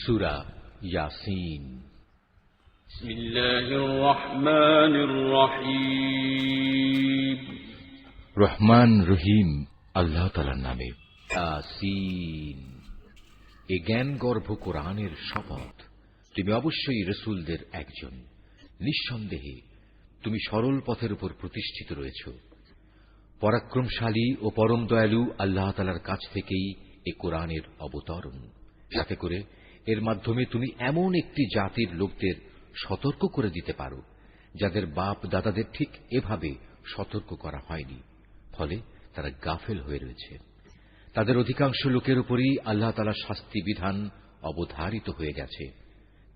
সুরা ইয়াসিন بسم الله الرحمن الرحيم রহমান রহিম আল্লাহ তালার নামে ইয়াসিন এ জ্ঞান গর্ভ কোরআনের শপথ তুমি অবশ্যই রসুলদের একজন নিঃসন্দেহে তুমি সরল পথের উপর প্রতিষ্ঠিত রয়েছ পরাক্রমশালী ও পরম দয়ালু আল্লাহ তালার কাছ থেকেই এ কোরআনের অবতরণ যাতে করে এর মাধ্যমে তুমি এমন একটি জাতির লোকদের সতর্ক করে দিতে পারো, যাদের বাপ দাদাদের ঠিক এভাবে সতর্ক করা হয়নি, ফলে তারা গাফেল হয়ে রয়েছে। তাদের অধিকাংশ লোকের উপরই আল্লাহ তালা শাস্তি বিধান অবধারিত হয়ে গেছে,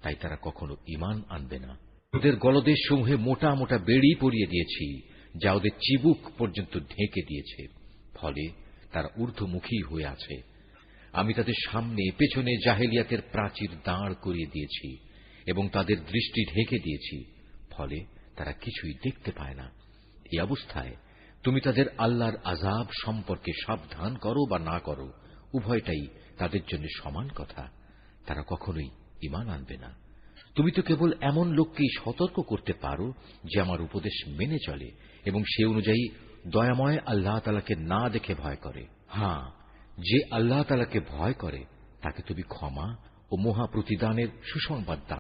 তাই তারা কখনো ইমান আনবে না। ওদের গলদেশ সমূহে মোটা মোটা বেড়ি পরিয়ে দিয়েছি, যা ওদের চিবুক পর্যন্ত ঢেকে দিয়েছে, ফলে তারা ঊর্ধ্বমুখী হয়ে আছে। আমি তাদের সামনে, পেছনে জাহেলিয়াতের প্রাচীর দাঁড় করিয়ে দিয়েছি এবং তাদের দৃষ্টি ঢেকে দিয়েছি, ফলে তারা কিছুই দেখতে পায় না। এই অবস্থায় তুমি তাদের আল্লাহর আজাব সম্পর্কে সাবধান করো বা না করো, উভয়টাই তাদের জন্য সমান কথা। তারা কখনোই ইমান আনবে না। তুমি তো কেবল এমন লোককেই সতর্ক করতে পারো যে আমার উপদেশ মেনে চলে এবং সে অনুযায়ী দয়াময় আল্লাহ তালাকে না দেখে ভয় করে। হ্যাঁ যে আল্লাহ তালাকে ভয় করে তাকে তুমি ক্ষমা ও মহাপ্রতিদানের সুসংবাদ দাও।